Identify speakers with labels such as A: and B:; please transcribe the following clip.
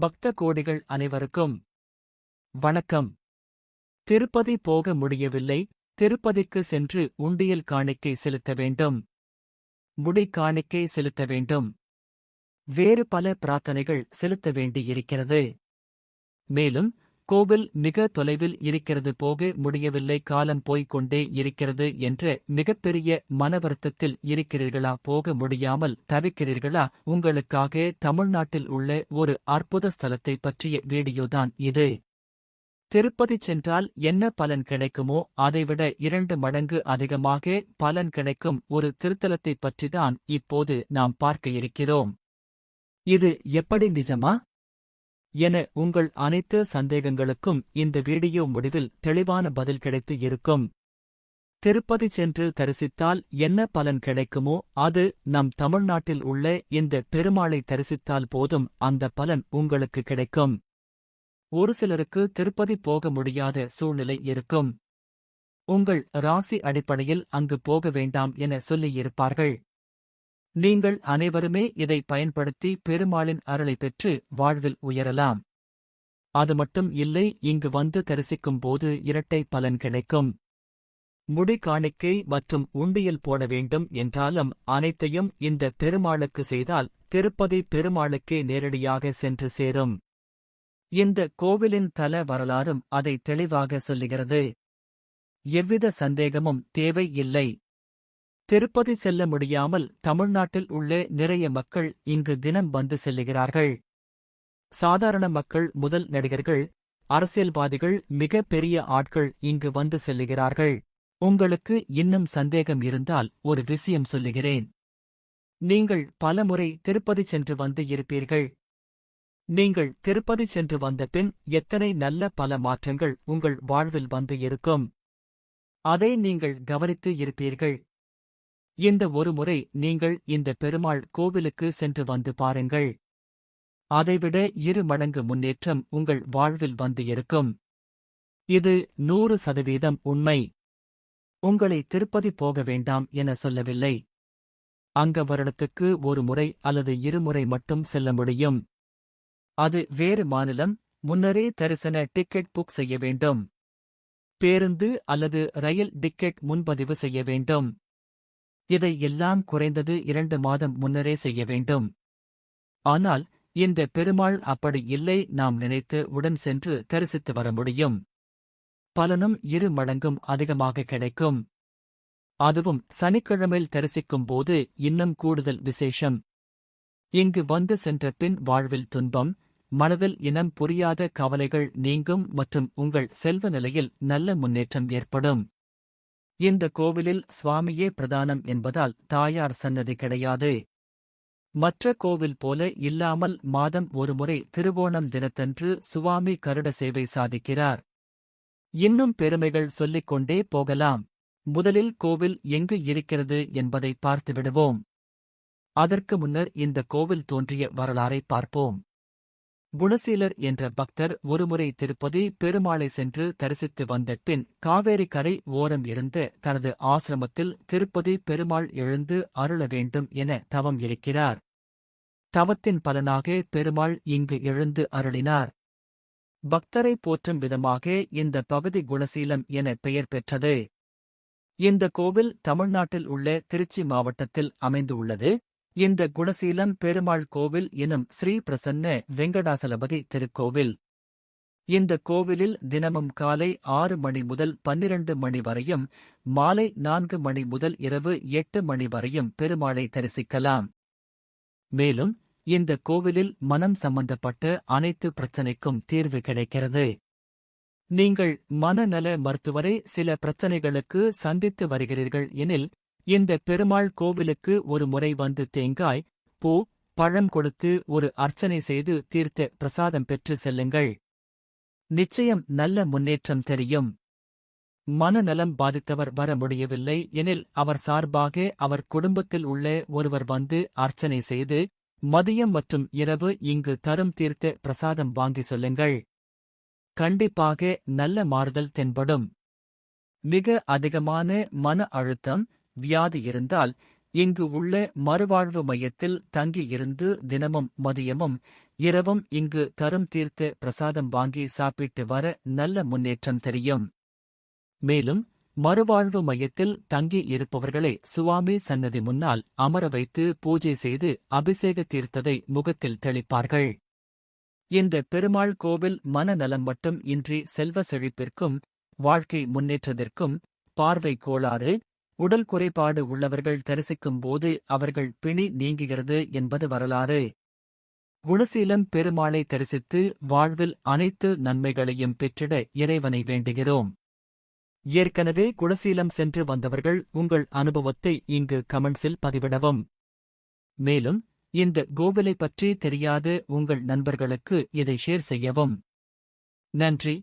A: பக்த கோடிகள் அனைவருக்கும் வணக்கம். திருப்பதி போக முடியவில்லை திருப்பதிக்கு சென்று உண்டியல் காணிக்கை செலுத்த வேண்டும். முடி காணிக்கை செலுத்த வேண்டும். வேறு பல பிரார்த்தனைகள் செலுத்த வேண்டியிருக்கிறது. மேலும் கோவில் மிக தொலைவில் இருக்கிறது போக முடியவில்லை. காலம் போய்க் கொண்டே இருக்கிறது என்ற மிகப்பெரிய மனவருத்தத்தில் இருக்கிறீர்களா? போக முடியாமல் தவிக்கிறீர்களா? உங்களுக்காக தமிழ்நாட்டில் உள்ள ஒரு அற்புத ஸ்தலத்தை பற்றிய வீடியோதான் இது. திருப்பதி சென்றால் என்ன பலன் கிடைக்குமோ? அதைவிட இரண்டு மடங்கு அதிகமாக பலன் கிடைக்கும் ஒரு திருத்தலத்தைப் பற்றிதான் இப்போது நாம் பார்க்க இருக்கிறோம். இது எப்படி நிஜமா? என உங்கள் அனைத்து சந்தேகங்களுக்கும் இந்த வீடியோ முடிவில் தெளிவான பதில் கிடைத்து இருக்கும். திருப்பதி சென்று தரிசித்தால் என்ன பலன் கிடைக்குமோ அது நம் தமிழ்நாட்டில் உள்ள இந்த பெருமாளை தரிசித்தால் போதும் அந்த பலன் உங்களுக்கு கிடைக்கும். ஒரு சிலருக்கு திருப்பதி போக முடியாத சூழ்நிலை இருக்கும். உங்கள் ராசி அடிப்படையில் அங்கு போக வேண்டாம் என சொல்லியிருப்பார்கள். நீங்கள் அனைவருமே இதை பயன்படுத்தி பெருமாளின் அருளை பெற்று வாழ்வில் உயரலாம். அது மட்டும் இல்லை இங்கு வந்து தரிசிக்கும் போது இரட்டை பலன் கிடைக்கும். முடி காணிக்கை மற்றும் உண்டியல் போட வேண்டும் என்றாலும் அனைத்தையும் இந்த பெருமாளுக்கு செய்தால் திருப்பதி பெருமாளுக்கே நேரடியாக சென்று சேரும். இந்த கோவிலின் தல வரலாறும் அதை தெளிவாக சொல்லுகிறது. எவ்வித சந்தேகமும் தேவை இல்லை திருப்பதி செல்ல முடியாமல் தமிழ்நாட்டில் உள்ள நிறைய மக்கள் இங்கு தினம் வந்து செல்லுகிறார்கள். சாதாரண மக்கள் முதல் நடிகர்கள் அரசியல்வாதிகள் மிக பெரிய ஆட்கள் இங்கு வந்து செல்லுகிறார்கள். உங்களுக்கு இன்னும் சந்தேகம் இருந்தால் ஒரு விஷயம் சொல்லுகிறேன். நீங்கள் பலமுறை திருப்பதி சென்று வந்து இருப்பீர்கள். நீங்கள் திருப்பதி சென்று வந்த பின் எத்தனை நல்ல பல மாற்றங்கள் உங்கள் வாழ்வில் வந்து இருக்கும். அதை நீங்கள் கவனித்து இருப்பீர்கள். இந்த ஒருமுறை நீங்கள் இந்த பெருமாள் கோவிலுக்கு சென்று வந்து பாருங்கள். அதைவிட இரு மடங்கு முன்னேற்றம் உங்கள் வாழ்வில் வந்து இருக்கும். இது நூறு சதவீதம் உண்மை. உங்களை திருப்பதி போக வேண்டாம் என சொல்லவில்லை. அங்க வருடத்துக்கு ஒரு முறை அல்லது இருமுறை மட்டும் செல்ல முடியும். அது வேறு மாநிலம் முன்னரே தரிசன டிக்கெட் புக் செய்ய வேண்டும். பேருந்து அல்லது ரயில் டிக்கெட் முன்பதிவு செய்ய வேண்டும். இதை எல்லாம் குறைந்தது இரண்டு மாதம் முன்னரே செய்ய வேண்டும். ஆனால் இந்த பெருமாள் அப்படி இல்லை நாம் நினைத்து உடன் சென்று தரிசித்து வர முடியும். பலனும் இரு மடங்கும் அதிகமாக கிடைக்கும். அதுவும் சனிக்கிழமையில் தரிசிக்கும் போது இன்னும் கூடுதல் விசேஷம். இங்கு வந்து சென்ற பின் வாழ்வில் துன்பம் மனதில் இனம் புரியாத கவலைகள் நீங்கும் மற்றும் உங்கள் செல்வ நிலையில் நல்ல முன்னேற்றம் ஏற்படும். இந்த கோவிலில் சுவாமியே பிரதானம் என்பதால் தாயார் சன்னதி கிடையாது. மற்ற கோவில் போல இல்லாமல் மாதம் ஒருமுறை திருவோணம் தினத்தன்று சுவாமி கருட சேவை சாதிக்கிறார். இன்னும் பெருமைகள் சொல்லிக் கொண்டே போகலாம். முதலில் கோவில் எங்கு இருக்கிறது என்பதை பார்த்துவிடுவோம். அதற்கு முன்னர் இந்த கோவில் தோன்றிய வரலாறை பார்ப்போம். குணசீலர் என்ற பக்தர் ஒருமுறை திருப்பதி பெருமாளை சென்று தரிசித்து வந்த பின் காவேரி கரை ஓரம் இருந்த தனது ஆசிரமத்தில் திருப்பதி பெருமாள் எழுந்து அருள வேண்டும் என தவம் இருக்கிறார். தவத்தின் பலனாக பெருமாள் இங்கு எழுந்து அருளினார். பக்தரை போற்றும் விதமாக இந்த பகுதி குணசீலம் என பெயர் பெற்றது. இந்த கோவில் தமிழ்நாட்டில் உள்ள திருச்சி மாவட்டத்தில் அமைந்துள்ளது. இந்த குணசீலம் பெருமாள் கோவில் எனும் ஸ்ரீ பிரசன்ன வெங்கடாசலபதி திருக்கோவில். இந்த கோவிலில் தினமும் காலை ஆறு மணி முதல் பன்னிரண்டு மணி வரையும் மாலை நான்கு மணி முதல் இரவு எட்டு மணி வரையும் பெருமாளை தரிசிக்கலாம். மேலும் இந்த கோவிலில் மனம் சம்பந்தப்பட்ட அனைத்து பிரச்சினைக்கும் தீர்வு கிடைக்கிறது. நீங்கள் மனநல மருத்துவரை சில பிரச்சனைகளுக்கு சந்தித்து வருகிறீர்கள் எனில் இந்த பெருமாள் கோவிலுக்கு ஒரு முறை வந்து தேங்காய் பூ பழம் கொடுத்து ஒரு அர்ச்சனை செய்து தீர்த்த பிரசாதம் பெற்று செல்லுங்கள். நிச்சயம் நல்ல முன்னேற்றம் தெரியும். மனநலம் பாதித்தவர் வர முடியவில்லை எனில் அவர் சார்பாக அவர் குடும்பத்தில் உள்ள ஒருவர் வந்து அர்ச்சனை செய்து மதியம் மற்றும் இரவு இங்கு தரும் தீர்த்த பிரசாதம் வாங்கி சொல்லுங்கள். கண்டிப்பாக நல்ல மாறுதல் தென்படும். மிக அதிகமான மன அழுத்தம் வியாதி இருந்தால் இங்கு உள்ள மறுவாழ்வு மையத்தில் தங்கியிருந்து தினமும் மதியமும் இரவும் இங்கு தரும் தீர்த்த பிரசாதம் வாங்கி சாப்பிட்டு வர நல்ல முன்னேற்றம் தெரியும். மேலும் மறுவாழ்வு மையத்தில் தங்கி இருப்பவர்களை சுவாமி சன்னதி முன்னால் அமர வைத்து பூஜை செய்து அபிஷேக தீர்த்ததை முகத்தில் தெளிப்பார்கள். இந்த பெருமாள் கோவில் மனநலம் மட்டும் இன்றி செல்வ செழிப்பிற்கும் வாழ்க்கை முன்னேற்றத்திற்கும் பார்வை கோளாறு உடல் குறைபாடு உள்ளவர்கள் தரிசிக்கும் போது அவர்கள் பிணி நீங்குகிறது என்பது வரலாறு. குணசீலம் பெருமாளை தரிசித்து வாழ்வில் அனைத்து நன்மைகளையும் பெற்றிட இறைவனை வேண்டுகிறோம். ஏற்கனவே குணசீலம் சென்று வந்தவர்கள் உங்கள் அனுபவத்தை இங்கு கமெண்ட்ஸில் பதிவிடவும். மேலும் இந்த கோவிலை பற்றி தெரியாத உங்கள் நண்பர்களுக்கு இதை ஷேர் செய்யவும். நன்றி.